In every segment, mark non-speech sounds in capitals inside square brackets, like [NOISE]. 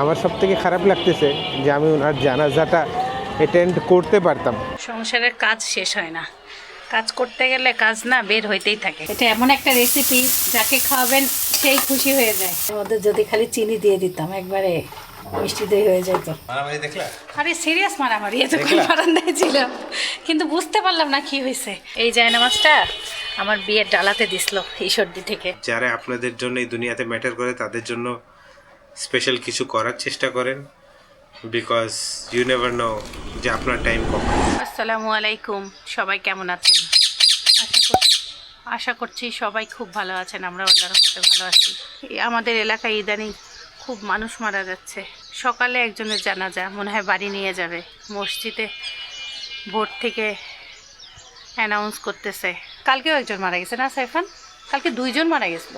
আমার সব থেকে খারাপ লাগতেছে যে আমি ওনার জানাজাটা অ্যাটেন্ড করতে পারতাম। সংসারের কাজ শেষ হয় না। কাজ করতে গেলে কাজ না বের হইতেই থাকে। এটা এমন একটা রেসিপি যাকে খাওয়াবেন সেই খুশি হয়ে যায়। ওদের যদি খালি চিনি দিয়ে দিতাম একবারে মিষ্টি দই হয়ে যেত। আরে সিরিয়াস মারামারি এতক্ষণ বারান্দায় ছিলাম। কিন্তু বুঝতে পারলাম না কি হয়েছে। এই জায়নামাজটা আমার বিয়ের ডালাতে দিছিল ঈশ্বরদি থেকে। যারা আপনাদের জন্য এই দুনিয়াতে ম্যাটার করে তাদের জন্য স্পেশাল কিছু করার চেষ্টা করেন বিকজ ইউ নেভার নো যে আপনার টাইম কখন। আসসালামু আলাইকুম সবাই কেমন আছেন? আশা করছি সবাই খুব ভালো আছেন আমরা আল্লাহর রহমতে ভালো আছি। আমাদের এলাকায় ইদানিং খুব মানুষ মারা যাচ্ছে। সকালে একজনের জানাজা মনে হয় বাড়ি নিয়ে যাবে। মসজিদে ভোর থেকে অ্যানাউন্স করতেছে। কালকেও একজন মারা গেছে না সাইফান? কালকে দুইজন মারা গেছিল।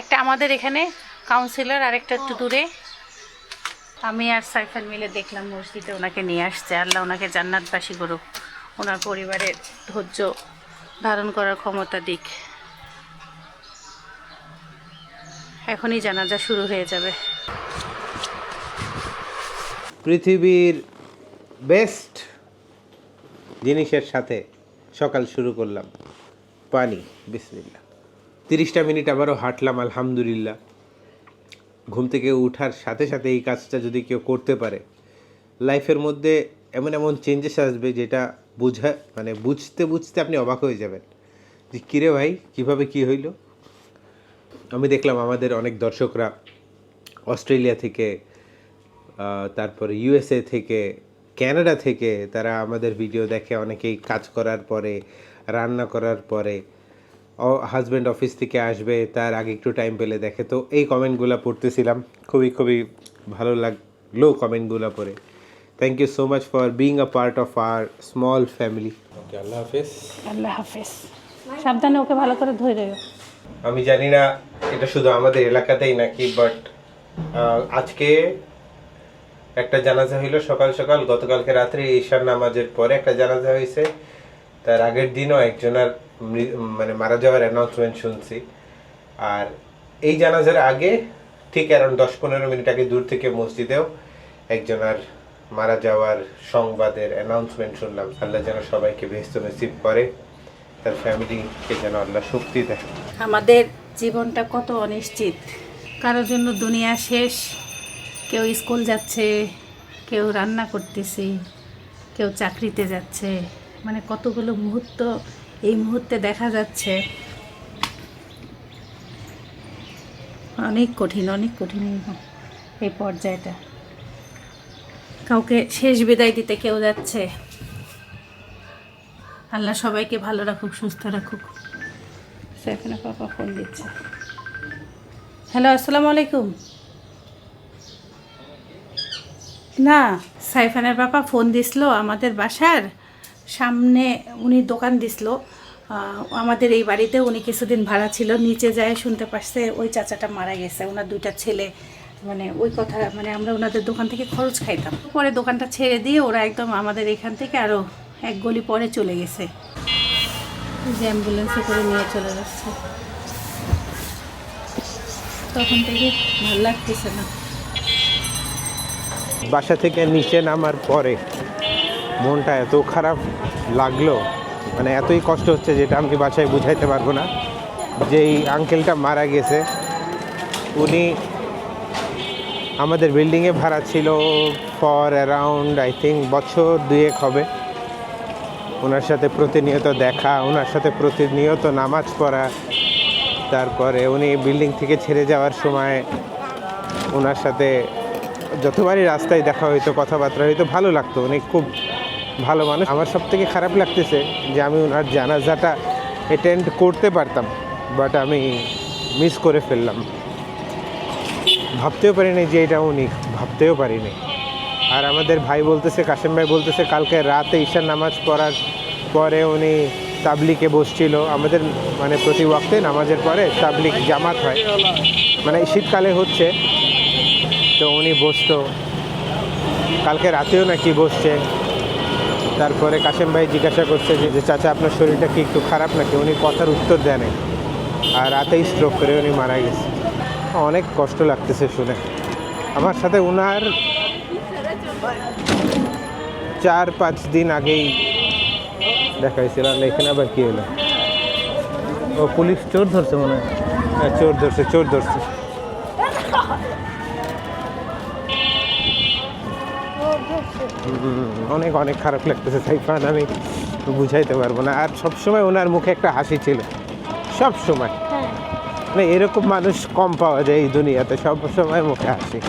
একটা আমাদের এখানে কাউন্সিলর আর একটা একটু দূরে। আমি আর সাইফান মিলে দেখলাম মসজিদে ওনাকে নিয়ে আসছে। আল্লাহ ওনাকে জান্নাতবাসী করুক। ওনার পরিবারের ধৈর্য ধারণ করার ক্ষমতা দিক। এখনই জানাজা শুরু হয়ে যাবে। পৃথিবীর বেস্ট জিনিসের সাথে সকাল শুরু করলাম। পানি বিসমিল্লা তিরিশটা মিনিট আবারও হাঁটলাম, আলহামদুলিল্লাহ। ঘুম থেকে ওঠার সাথে সাথে এই কাজটা যদি কেউ করতে পারে, লাইফের মধ্যে এমন এমন চেঞ্জেস আসবে যেটা বুঝা মানে বুঝতে বুঝতে আপনি অবাক হয়ে যাবেন যে, কিরে ভাই, কীভাবে কি হইল? আমি দেখলাম আমাদের অনেক দর্শকরা অস্ট্রেলিয়া থেকে তারপরে ইউএসএ থেকে ক্যানাডা থেকে, তারা আমাদের ভিডিও দেখে অনেকেই কাজ করার পরে, রান্না করার পরে হাজব্যান্ড অফিস থেকে আসবে তার আগে একটু টাইম পেলে দেখে। তো এই কমেন্টগুলো পড়তেছিলাম। খুবই খুবই ভালো লাগল কমেন্টগুলো পড়ে। Thank you so much for being a part of our small family okay আল্লাহ হাফেজ। আল্লাহ হাফেজ। সাবধানে ওকে ভালো করে ধরে রইও। আমি জানি না এটা শুধু আমাদের এলাকাতেই নাকি বাট আজকে একটা জানাজা হইল সকাল সকাল। গতকালকে রাত্রে ঈশার নামাজের পরে একটা জানাজা হয়েছে তার আগের দিনও একজনের মানে মারা যাওয়ার অ্যানাউন্সমেন্ট শুনছি। আর এই জানাজার আগে ঠিক অ্যারাউন্ড দশ পনেরো মিনিট আগে দূর থেকে মসজিদেও একজনের মারা যাওয়ার সংবাদের অ্যানাউন্সমেন্ট শুনলাম। আল্লাহ যেন সবাইকে ব্যস্ত নসিব করে, তার ফ্যামিলিকে যেন আল্লাহ শক্তি দেয় আমাদের জীবনটা কত অনিশ্চিত। কারোর জন্য দুনিয়া শেষ, কেউ স্কুল যাচ্ছে, কেউ রান্না করতেছে, কেউ চাকরিতে যাচ্ছে। মানে কতগুলো মুহূর্ত এই মুহূর্তে দেখা যাচ্ছে অনেক কঠিন অনেক কঠিন এই- পর্যায়টা। কাউকে শেষ বিদায় দিতে কেউ যাচ্ছে। আল্লাহ সবাইকে ভালো রাখুক, সুস্থ রাখুক। সাইফানা পাপা ফোন দিচ্ছে। হ্যালো আসসালামু আলাইকুম। না, সাইফানের পাপা ফোন দিছিল আমাদের বাসার সামনে, উনি দোকান দিছিল আমাদের এই বাড়িতে উনি কিছুদিন ভাড়া ছিল, নিচে যায় শুনতে পারছে ওই চাচাটা মারা গেছে, ওনার দুইটা ছেলে। মানে ওই কথা মানে আমরা ওনাদের দোকান থেকে খরচ খাইতাম। পরে দোকানটা ছেড়ে দিয়ে ওরা একদম আমাদের এখান থেকে আরও এক গলি পরে চলে গেছে। যে অ্যাম্বুলেন্সে করে নিয়ে চলে যাচ্ছে। তখন থেকে ভালো লাগতেছে না। বাসা থেকে নিচে নামার পরে মনটা এত খারাপ লাগল মানে এতই কষ্ট হচ্ছে যেটা আমি বাসায় বুঝাইতে পারব না। যে এই আঙ্কেলটা মারা গেছে, উনি আমাদের বিল্ডিংয়ে ভাড়া ছিল ফর অ্যারাউন্ড আই থিঙ্ক বছর দুয়েক হবে। ওনার সাথে প্রতিনিয়ত দেখা ওনার সাথে প্রতিনিয়ত নামাজ পড়া। তারপরে উনি বিল্ডিং থেকে ছেড়ে যাওয়ার সময় ওনার সাথে যতবারই রাস্তায় দেখা হইতো, কথাবার্তা হইতো, ভালো লাগতো। উনি খুব ভালো মানুষ। আমার সব থেকে খারাপ লাগতেছে যে আমি ওনার জানাজাটা অ্যাটেন্ড করতে পারতাম বাট আমি মিস করে ফেললাম। ভাবতেও পারিনি যে এটা উনি, ভাবতেও পারিনি। আর আমাদের ভাই বলতেছে, কাশেম ভাই বলতেছে, কালকে রাতে ঈশার নামাজ পড়ার পরে উনি তাবলিকে বসছিল। আমাদের মানে প্রতি ওয়াক্তে নামাজের পরে তাবলিক জামাত হয়। মানে শীতকালে হচ্ছে। তো উনি বসতো। কালকে রাতেও নাকি বসছে। তারপরে কাশেম ভাই জিজ্ঞাসা করছে যে চাচা আপনার শরীরটা কি একটু খারাপ নাকি? উনি কথার উত্তর দেয় আর রাতেই স্ট্রোক করে উনি মারা গেছে। অনেক কষ্ট লাগতেছে শুনে। আমার সাথে ওনার চার পাঁচ দিন আগেই দেখা হয়েছিল। আর এখানে আবার কি হলো? ও পুলিশ চোর ধরছে মনে হয়। হ্যাঁ চোর ধরছে চোর ধরছে। অনেক অনেক খারাপ লাগতেছে সাইফান আমি বুঝাইতে পারব না। আর সবসময় ওনার মুখে একটা হাসি ছিল। সব সময় মানে এরকম মানুষ কম পাওয়া যায় এই দুনিয়াতে সব সময় মুখে হাসি।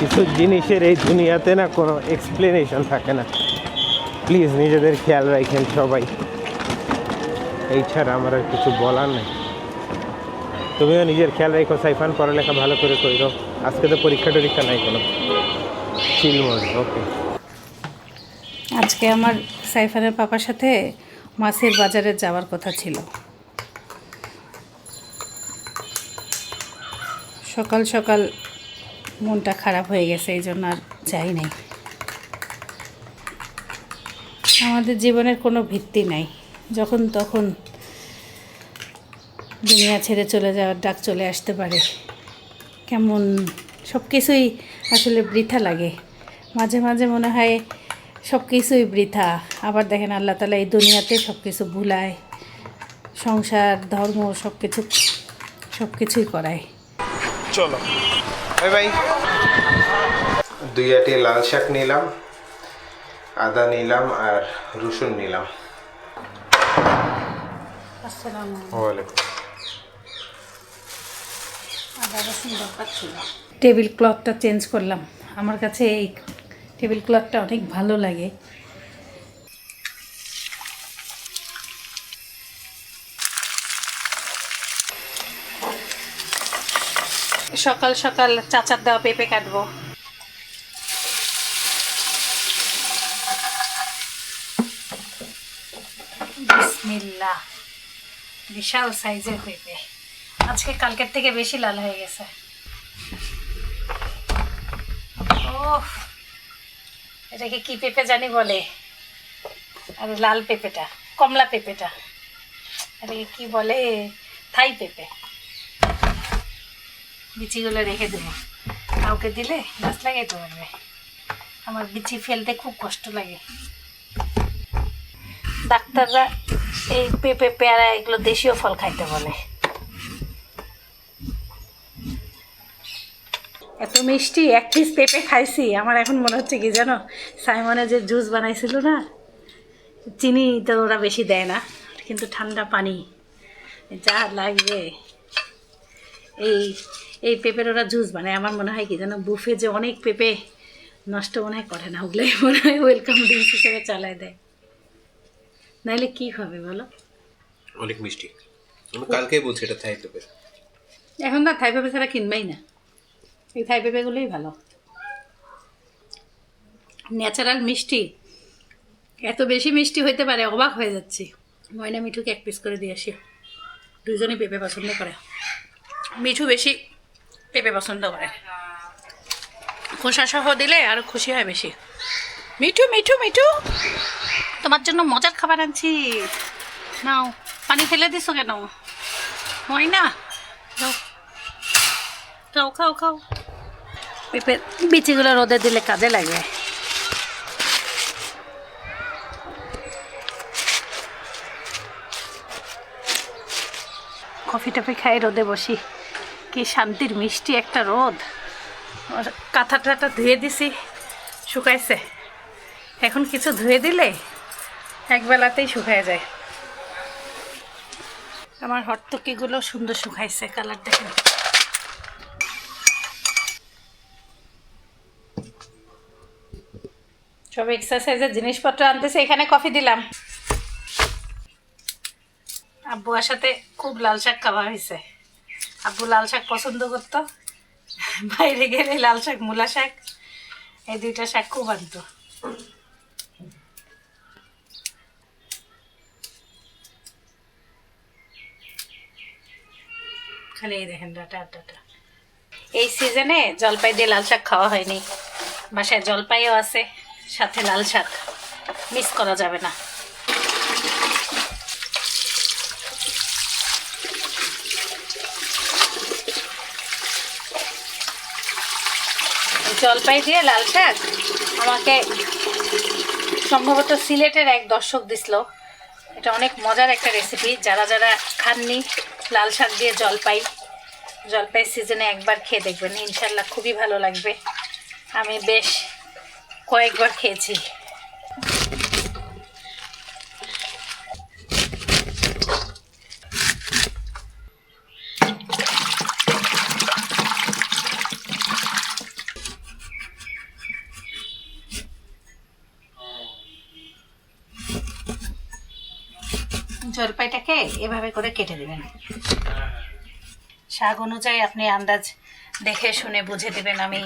কিছু জিনিসের এই দুনিয়াতে না কোনো এক্সপ্লেনেশন থাকে না। প্লিজ নিজেদের খেয়াল রাখেন সবাই। এই ছাড়া আমার আর কিছু বলার নেই। তুমিও নিজের খেয়াল রাখো সাইফান পড়ালেখা ভালো করে কইরো। আজকে তো পরীক্ষা টরীক্ষা নাই কোনো। আজকে আমার সাইফানের পাপার সাথে মাছের বাজারে যাওয়ার কথা ছিল। সকাল সকাল মনটা খারাপ হয়ে গেছে, এই জন্য আর যাই নাই। আমাদের জীবনের কোনো ভিত্তি নাই। যখন তখন দুনিয়া ছেড়ে চলে যাওয়ার ডাক চলে আসতে পারে। কেমন সব কিছুই আসলে বৃথা লাগে। মাঝে মাঝে মনে হয় সব কিছুই বৃথা। আবার দেখেন আল্লাহ তালা এই দুনিয়াতে সব কিছু ভুলায় সংসার ধর্ম সব কিছু সব কিছুই করায়। চলো। Bye bye. দুই আটি লাল শাক নিলাম আদা নিলাম আর রসুন নিলাম। টেবিল ক্লথটা চেঞ্জ করলাম। আমার কাছে এই টেবিল ক্লথটা অনেক ভালো লাগে। সকাল সকাল চাচার দেওয়া পেঁপে কাটবো। বিশাল সাইজের পেঁপে। আজকে কালকের থেকে বেশি লাল হয়ে গেছে। ওহ এটাকে কি পেঁপে জানি বলে? আর লাল পেঁপেটা, কমলা পেঁপেটা। এটাকে কি বলে? থাই পেঁপে। বিচিগুলো রেখে দেবো। কাউকে দিলে গাছ লাগাইতে পারবে। আমার বিচি ফেলতে খুব কষ্ট লাগে। ডাক্তাররা এই পেঁপে, পেয়ারা এগুলো দেশীয় ফল খাইতে বলে। এত মিষ্টি এক পিস পেঁপে খাইছি। আমার এখন মনে হচ্ছে কি জানো সাইমনে যে জুস বানাইছিল না চিনি তো ওরা বেশি দেয় না কিন্তু ঠান্ডা পানি যা লাগবে। এই এই পেঁপের ওরা জুস বানায়। আমার মনে হয় কি জানো বুফে যে অনেক পেঁপে নষ্ট মনে হয় করে না ওগুলোই [LAUGHS] মনে হয় ওয়েলকাম ড্রিঙ্কস হিসেবে চালায় দেয়। নাহলে কি হবে বলো? অনেক মিষ্টি। আমি কালকেই বলছি এটা থাই পেঁপে। এখন না থাই পেঁপে ছাড়া কিনবেই না। থাই পেঁপেগুলোই ভালো। ন্যাচারাল মিষ্টি, এত বেশি মিষ্টি হইতে পারে অবাক হয়ে যাচ্ছি। ময়না মিঠুকে এক পিস করে দিয়ে আসি। দুজনেই পেঁপে পছন্দ করে। মিঠু বেশি পেঁপে পছন্দ করে। খোসা সহ দিলে আরও খুশি হয় বেশি। মিঠু মিঠু মিঠু! তোমার জন্য মজার খাবার আনছি। নাও, পানি ফেলে দিছো কেন? ময়না! যাও, খাও খাও। খাও পেঁপে, বিচিগুলো রোদে দিলে কাজে লাগবে কফি টফি খাই রোদে বসি। কি শান্তির মিষ্টি একটা রোদ। কাঁথা টাথা ধুয়ে দিছি, শুকাইছে। এখন কিছু ধুয়ে দিলে একবেলাতেই শুকায় যায়। আমার হটটকিগুলো সুন্দর শুকাইছে কালার দেখেন সব এক্সারসাইজের জিনিসপত্র আনতেছে, এখানে কফি দিলাম। আব্বু সাথে খুব লাল শাক খাওয়া হয়েছে। আব্বু লাল শাক পছন্দ করতো। বাইরে গেলে লাল শাক, মূলা শাক, এই দুইটা শাক খুব আনতো। খালি এই দেখেন, ডাটা এই সিজনে জলপাই দিয়ে লাল শাক খাওয়া হয়নি। বাসায় জলপাইও আছে। সাথে লাল শাক। মিস করা যাবে না। জলপাই দিয়ে লাল শাক আমাকে সম্ভবত সিলেটের এক দর্শক দিছিল। এটা অনেক মজার একটা রেসিপি যারা যারা খাননি, লাল শাক দিয়ে জলপাই জলপাই সিজনে একবার খেয়ে দেখবেন। ইনশাল্লাহ খুবই ভালো লাগবে। আমি বেশ কয়েকবার খেয়েছি। জলপাইটাকে এভাবে করে কেটে দেবেন। শাক অনুযায়ী আপনি আন্দাজ দেখে শুনে বুঝে দেবেন। আমি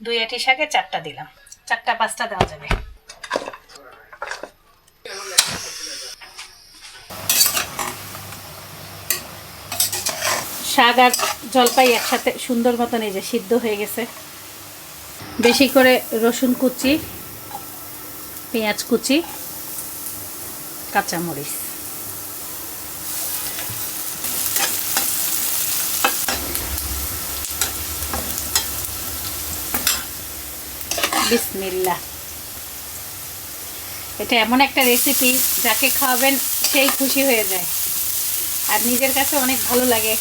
দুই আটি শাকে চারটা দিলাম। চারটা, পাঁচটা দেওয়া যাবে। শাক আর জলপাই একসাথে সুন্দর মতন এই যে সিদ্ধ হয়ে গেছে। বেশি করে রসুন কুচি, পেঁয়াজ কুচি, কাঁচামরিচ। বিসমিল্লা এটা এমন একটা রেসিপি যাকে খাওয়াবেন সেই খুশি হয়ে যায়। আর নিজের কাছে অনেক ভালো লাগে।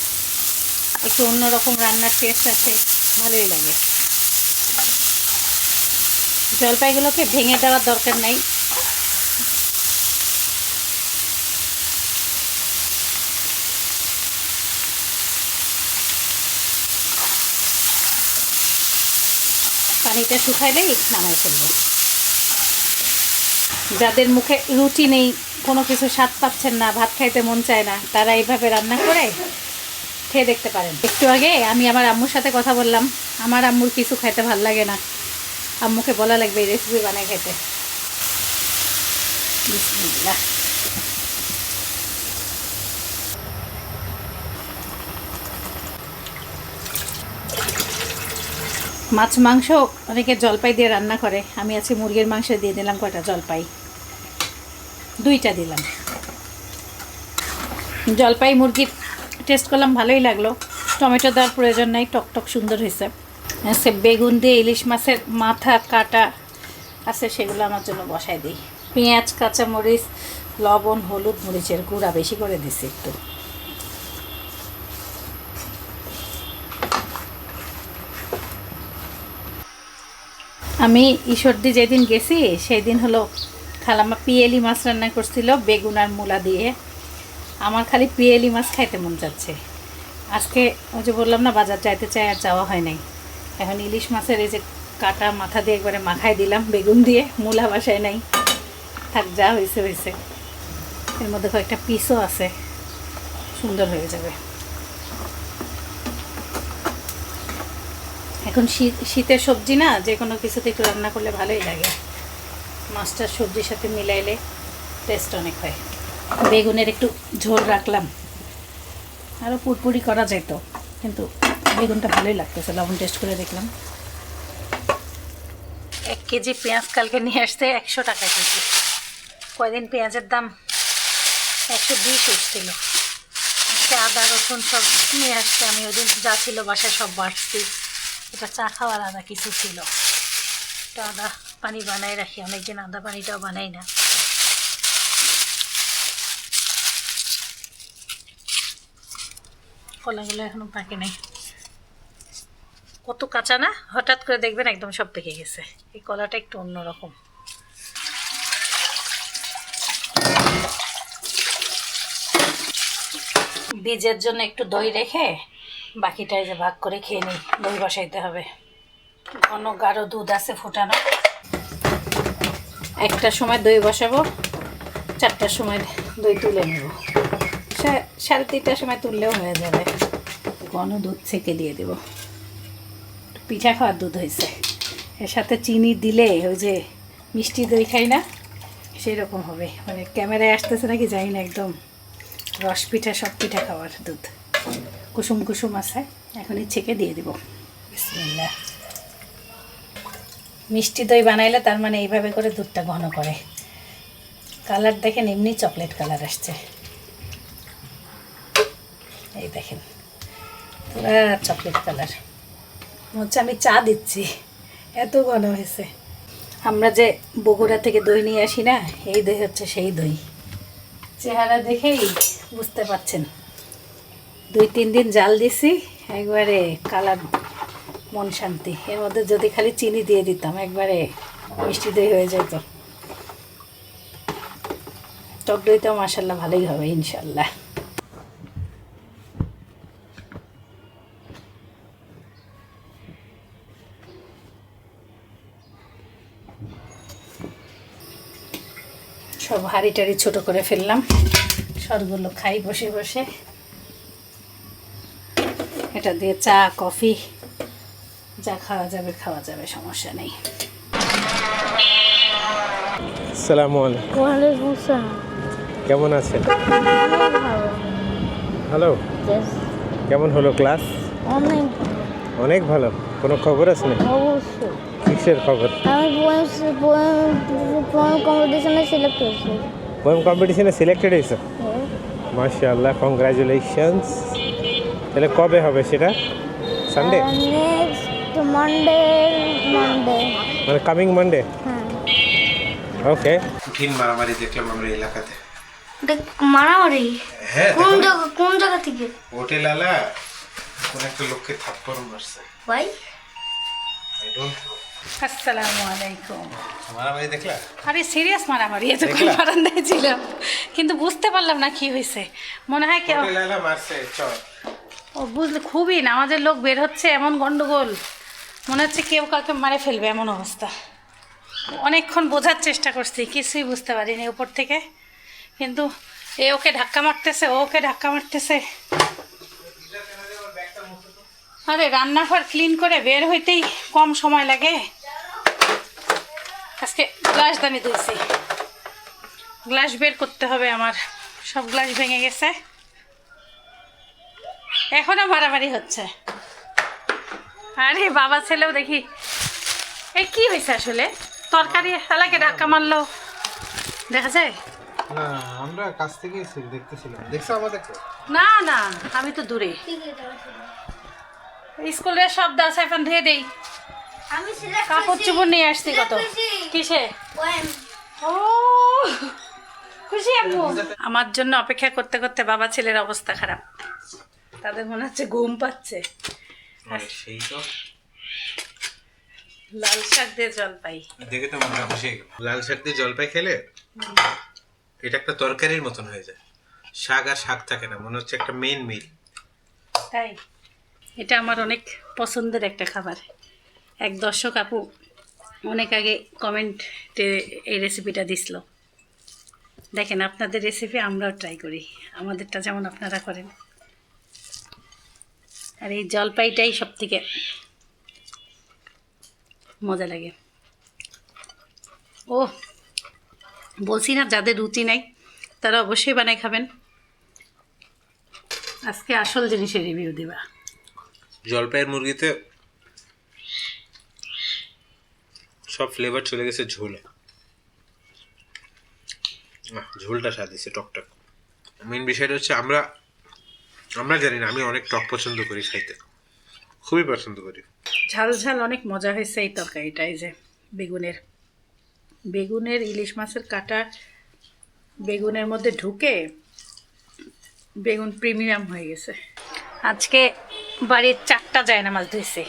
একটু অন্যরকম রান্নার টেস্ট আছে ভালোই লাগে। জলপাইগুলোকে ভেঙে দেওয়ার দরকার নাই। পানিটা শুকাইলেই নামাই ফেলব। যাদের মুখে রুটি নেই, কোনো কিছু স্বাদ পাচ্ছেন না, ভাত খাইতে মন চায় না, তারা এইভাবে রান্না করে খেয়ে দেখতে পারেন। একটু আগে আমি আমার আম্মুর সাথে কথা বললাম। আমার আম্মুর কিছু খাইতে ভালো লাগে না। আম্মুকে বলা লাগবে এই রেসিপি বানাই খেতে বিসমিল্লাহ। মাছ, মাংস অনেকে জলপাই দিয়ে রান্না করে। আমি আজকে মুরগির মাংস দিয়ে দিলাম কয়টা? জলপাই। দুইটা দিলাম। জলপাই মুরগির টেস্ট করলাম, ভালোই লাগল। টমেটো দেওয়ার প্রয়োজন নাই, টক টক সুন্দর হয়েছে। আজকে বেগুন দিয়ে ইলিশ মাছের মাথা, কাটা আছে, সেগুলো আমার জন্য বসাই দিই। পেঁয়াজ, কাঁচামরিচ, লবণ, হলুদ মরিচের গুঁড়া বেশি করে দিছি একটু। আমি ঈশ্বরদি যেদিন গেছি সেই দিন হলো খালামা পিয়েলি মাছ রান্না করছিল বেগুন আর মূলা দিয়ে। আমার খালি পিয়েলি মাছ খাইতে মন যাচ্ছে। আজকে ওই যে বললাম না, বাজার যাইতে চাই আর যাওয়া হয় নাই। এখন ইলিশ মাছের এই যে কাটা মাথা দিয়ে একবারে মাখায় দিলাম বেগুন দিয়ে, মূলা বাসায় নাই। থাক, যা হয়েছে হয়েছে এর মধ্যে কয়েকটা পিসও আছে। সুন্দর হয়ে যাবে। এখন শীত, শীতের সবজি না, যে কোনো কিছুতে একটু রান্না করলে ভালোই লাগে। মাছটার সবজির সাথে মিলাইলে টেস্ট অনেক হয়। বেগুনের একটু ঝোল রাখলাম। আরও পুরপুরি করা যেত কিন্তু বেগুনটা ভালোই লাগতেছে, লবণ টেস্ট করে দেখলাম। এক কেজি পেঁয়াজ কালকে নিয়ে আসতে একশো টাকা কেজি। কয়দিন পেঁয়াজের দাম? একশো বিশ উঠছিল আদা, রসুন সব নিয়ে আসছে, আমি ওই দিন যা ছিল বাসায় সব বাড়ছি। এটা চা খাওয়ার আদা কিছু ছিল। এটা আদা পানি বানাই রাখি অনেকদিন আদা পানিটাও বানাই না। কলাগুলো এখনও পাকে নাই। কত কাঁচা না? হঠাৎ করে দেখবেন একদম সব পেকে গেছে। এই কলাটা একটু অন্যরকম বীজের জন্য একটু দই রেখে বাকিটা এই যে ভাগ করে খেয়ে নিই, দই বসাইতে হবে। ঘন গাঢ় দুধ আছে ফোটানো। একটার সময় দই বসাবো, চারটার সময় দই তুলে নেব। সাড়ে তিনটার সময় তুললেও হয়ে যাবে। ঘন দুধ ছেঁকে দিয়ে দেব। পিঠা খাওয়ার দুধ হয়েছে। এর সাথে চিনি দিলে ওই যে মিষ্টি দই খাই না সেই রকম হবে। মানে ক্যামেরায় আসতেছে নাকি জানি না একদম। রস পিঠা, সব পিঠা খাওয়ার দুধ। কুসুম কুসুম আছে এখনই ছেঁকে দিয়ে দিব। মিষ্টি দই বানাইলে তার মানে এইভাবে করে দুধটা ঘন করে। কালার দেখেন এমনি চকলেট কালার আসছে। এই দেখেন চকলেট কালার। হচ্ছে আমি চা দিচ্ছি। এত ঘন হয়েছে। আমরা যে বগুড়া থেকে দই নিয়ে আসি না, এই দই হচ্ছে সেই দই। চেহারা দেখেই বুঝতে পারছেন। দুই, তিন দিন জাল দিছি, একবারে কালার মন শান্তি। এর মধ্যে যদি খালি চিনি দিয়ে দিতাম, একবারে মিষ্টি দই হয়ে যেত। টক দইটাও মাসাল্লাহ ভালোই হবে, ইনশাল্লাহ। সব হাঁড়ি টাড়ি ছোটো করে ফেললাম, সবগুলো খাই বসে বসে। এটা দিয়ে চা কফি যা খাওয়া যাবে খাওয়া যাবে সমস্যা নেই। আসসালামু আলাইকুম। ওয়ালাইকুম আসসালাম কেমন আছেন? ভালো হ্যালো কেমন হলো ক্লাস? অনেক অনেক ভালো। কোনো খবর আছে না অবশ্যই। কিসের খবর? আমি পোয়েম পোয়েম পোয়েম কম্পিটিশনে সিলেক্ট হয়েছি। পোয়েম কম্পিটিশনে সিলেক্টেড হয়েছে? মাশাআল্লাহ কংগ্রাচুলেশনস তাহলে কবে হবে সেটা? সানডে নেক্সট মানডে মানডে মানে কামিং মানডে হ্যাঁ। ওকে কঠিন মারামারি দেখলাম আমরা এলাকাতে। দেখ মারামারি? হ্যাঁ কোন জায়গা কোন জায়গা থেকে? হোটেল আলা কোন একটা লোককে থাপ্পড় মারছে। ভাই? আই ডোন্ট নো আসসালামু আলাইকুম। মারামারি দেখলা? আরে সিরিয়াস মারামারি এতক্ষণ দেখলা? বারান্দায় ছিলাম। কিন্তু বুঝতে পারলাম না কি হয়েছে। মনে হয় কেউ মারছে চল। ও, বুঝলে, খুবই নামাজের লোক বের হচ্ছে, এমন গন্ডগোল। মনে হচ্ছে কেউ কাউকে মারে ফেলবে, এমন অবস্থা। অনেকক্ষণ বোঝার চেষ্টা করছি, কিছুই বুঝতে পারিনি উপর থেকে। কিন্তু এ ওকে ধাক্কা মারতেছে, ও ওকে ধাক্কা মারতেছে। আরে, রান্নাঘর ক্লিন করে বের হইতেই কম সময় লাগে। আজকে গ্লাস দানি দিয়েছি গ্লাস বের করতে হবে আমার। সব গ্লাস ভেঙে গেছে। এখনও মারামারি হচ্ছে। আরে বাবা ছেলেও দেখি। এই কি হয়েছে আসলে? তরকারি এলাকে ধাক্কা মারলো। দেখা যায়? না আমরা কাছ থেকে দেখতেছিলাম। দেখছ আমাদেরকে? না না আমি তো দূরে। স্কুলের সব দাস এখন ধুয়ে দেই। আমি কাপড় চুপড় নিয়ে আসছি কত। কিসে? ও খুশি আম্মু। আমার জন্য অপেক্ষা করতে করতে বাবা ছেলের অবস্থা খারাপ। তাদের মনে হচ্ছে ঘুম পাচ্ছে। সেই তো। লাল শাক দিয়ে জলপাই দেখে তো মনটা খুশি লাল শাক দিয়ে জলপাই খেলে এটা একটা তরকারির মতন হয়ে যায়। শাক আর শাক থাকে না মনে হচ্ছে একটা মেন মিল তাই? এটা আমার অনেক পছন্দের একটা খাবার। এক দর্শক আপু অনেক আগে কমেন্টে এই রেসিপিটা দিছিল। দেখেন আপনাদের রেসিপি আমরাও ট্রাই করি। আমাদেরটা যেমন আপনারা করেন। আর এই জলপাইটাই সব থেকে মজা লাগে। ও বলছি না যাদের রুচি নাই, তারা অবশ্যই বানাই খাবেন। আজকে আসল জিনিসের রিভিউ দিবা। জলপাইয়ের মুরগিতে সব ফ্লেভার চলে গেছে ঝোলে। ঝোলটা স্বাদ দিছে, টকটক। মেন বিষয়টা হচ্ছে আমরা আমরা জানি না, আমি অনেক টক পছন্দ করি খাইতে। খুবই পছন্দ করি। ঝাল ঝাল অনেক মজা হয়েছে এই তরকারিটা এই যে, বেগুনের। বেগুনের ইলিশ মাছের কাটা বেগুনের মধ্যে ঢুকে বেগুন প্রিমিয়াম হয়ে গেছে। আজকে বাড়ির চারটা যায় না মাছ ধুইছে।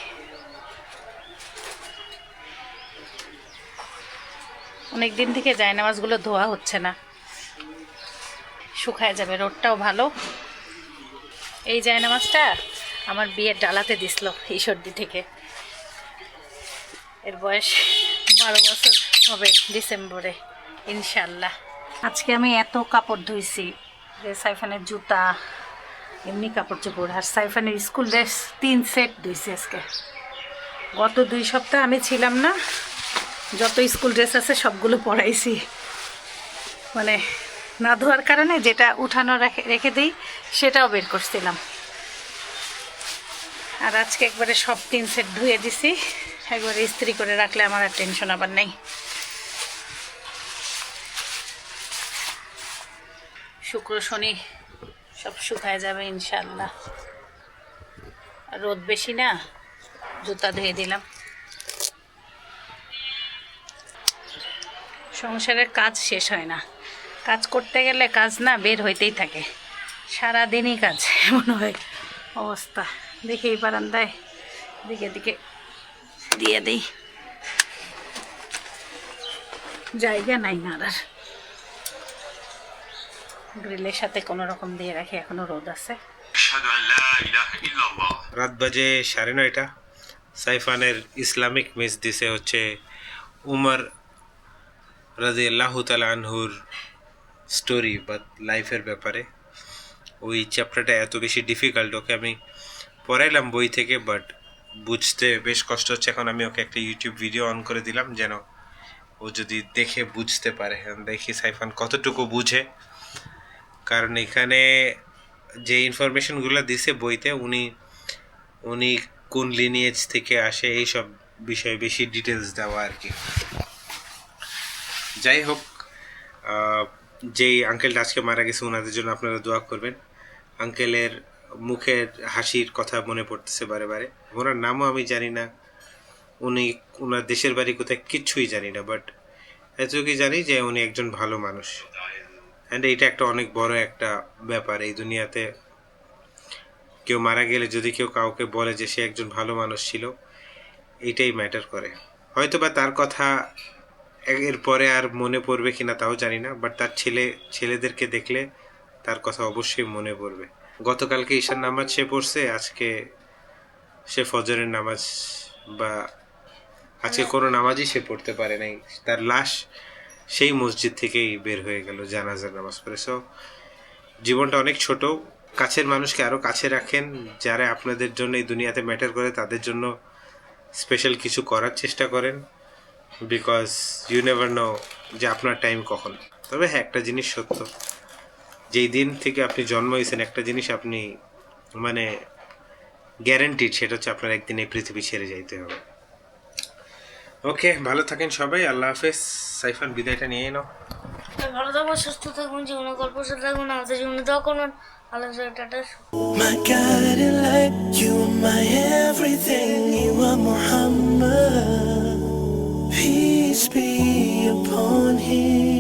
অনেক দিন থেকে মাছগুলো ধোয়া হচ্ছে না। শুকায় যাবে রোডটাও ভালো। এই জায়না মাছটা? আমার বিয়ের ডালাতে দিছিল ঈশ্বরদি থেকে। এর বয়স বারো বছর হবে ডিসেম্বরে ইনশাল্লাহ আজকে আমি এত কাপড় ধুইছি যে সাইফানের জুতা, এমনি কাপড় চোপড়। আর সাইফানের স্কুল ড্রেস তিন সেট ধুইছি আজকে। গত দুই সপ্তাহ আমি ছিলাম না, যত স্কুল ড্রেস আছে সবগুলো পরাইছি। মানে না ধোয়ার কারণে যেটা উঠানো রেখে রেখে দিই, সেটাও বের করছিলাম। আর আজকে একবারে সব তিন সেট ধুয়ে দিছি। একবারে ইস্ত্রি করে রাখলে আমার আর টেনশন আবার নেই। শুক্র শনি সব শুকায় যাবে ইনশাল্লাহ রোদ বেশি না, জুতা ধুয়ে দিলাম। সংসারের কাজ শেষ হয় না। কাজ করতে গেলে কাজ না বের হইতেই থাকে। সারাদিনই কাজ এমন হয়। অবস্থা। দেখি বারান্দায় দিকে দিকে দিয়ে দিই। জায়গা নাই না আর গ্রিলের সাথে কোনো রকম দিয়ে রাখি এখনও রোদ আছে। রাত বাজে সাড়ে নয়টা। সাইফানের ইসলামিক মিস দিছে হচ্ছে উমর রাজি আল্লাহ তালা আনহুর স্টোরি বা লাইফের ব্যাপারে। ওই চ্যাপ্টারটা এত বেশি ডিফিকাল্ট ওকে আমি পড়াইলাম বই থেকে বাট বুঝতে বেশ কষ্ট হচ্ছে। এখন আমি ওকে একটা ইউটিউব ভিডিও অন করে দিলাম, যেন ও যদি দেখে বুঝতে পারে। দেখি সাইফান কতটুকু বুঝে। কারণ এখানে যে ইনফরমেশনগুলো দিছে বইতে, উনি উনি কোন লিনিয়েজ থেকে আসে এই সব বিষয়ে বেশি ডিটেলস দেওয়া আর কি। যাই হোক যেই আঙ্কেলটা আজকে মারা গেছে ওনাদের জন্য আপনারা দোয়া করবেন। আঙ্কেলের মুখের হাসির কথা মনে পড়তেছে বারে বারে। ওনার নামও আমি জানি না। উনি ওনার দেশের বাড়ি কোথায় কিচ্ছুই জানি না বাট এতটুকুই জানি যে উনি একজন ভালো মানুষ। অ্যান্ড এটা একটা অনেক বড় একটা ব্যাপার এই দুনিয়াতে। কেউ মারা গেলে যদি কেউ কাউকে বলে যে সে একজন ভালো মানুষ ছিল, এটাই ম্যাটার করে। হয়তো বা তার কথা এর পরে আর মনে পড়বে কিনা তাও জানি না বাট তার ছেলে, ছেলেদেরকে দেখলে তার কথা অবশ্যই মনে পড়বে। গতকালকে ঈশার নামাজ সে পড়ছে, আজকে সে ফজরের নামাজ বা আজকে কোনো নামাজই সে পড়তে পারে নাই। তার লাশ সেই মসজিদ থেকেই বের হয়ে গেল, জানাজার নামাজ পড়ে। সো জীবনটা অনেক ছোট। কাছের মানুষকে আরও কাছে রাখেন, যারা আপনাদের জন্য এই দুনিয়াতে ম্যাটার করে, তাদের জন্য স্পেশাল কিছু করার চেষ্টা করেন। বিকজ ইউ নেভার নো যে আপনার টাইম কখন। তবে হ্যাঁ একটা জিনিস সত্য। যেই দিন থেকে আপনি জন্ম হয়েছেন একটা জিনিস আপনি মানে গ্যারেন্টিড সেটা হচ্ছে আপনার একদিন এই পৃথিবী ছেড়ে যাইতে হবে। ওকে ভালো থাকেন সবাই আল্লাহ হাফেজ। সাইফান বিদায়টা নিয়ে নাও। ভালো থাকবেন সুস্থ থাকবেন জীবনে গল্প সাথে থাকবেন আমাদের জীবনে দোয়া করবেন আল্লাহ tata. My guiding light, you are my everything. peace be upon him.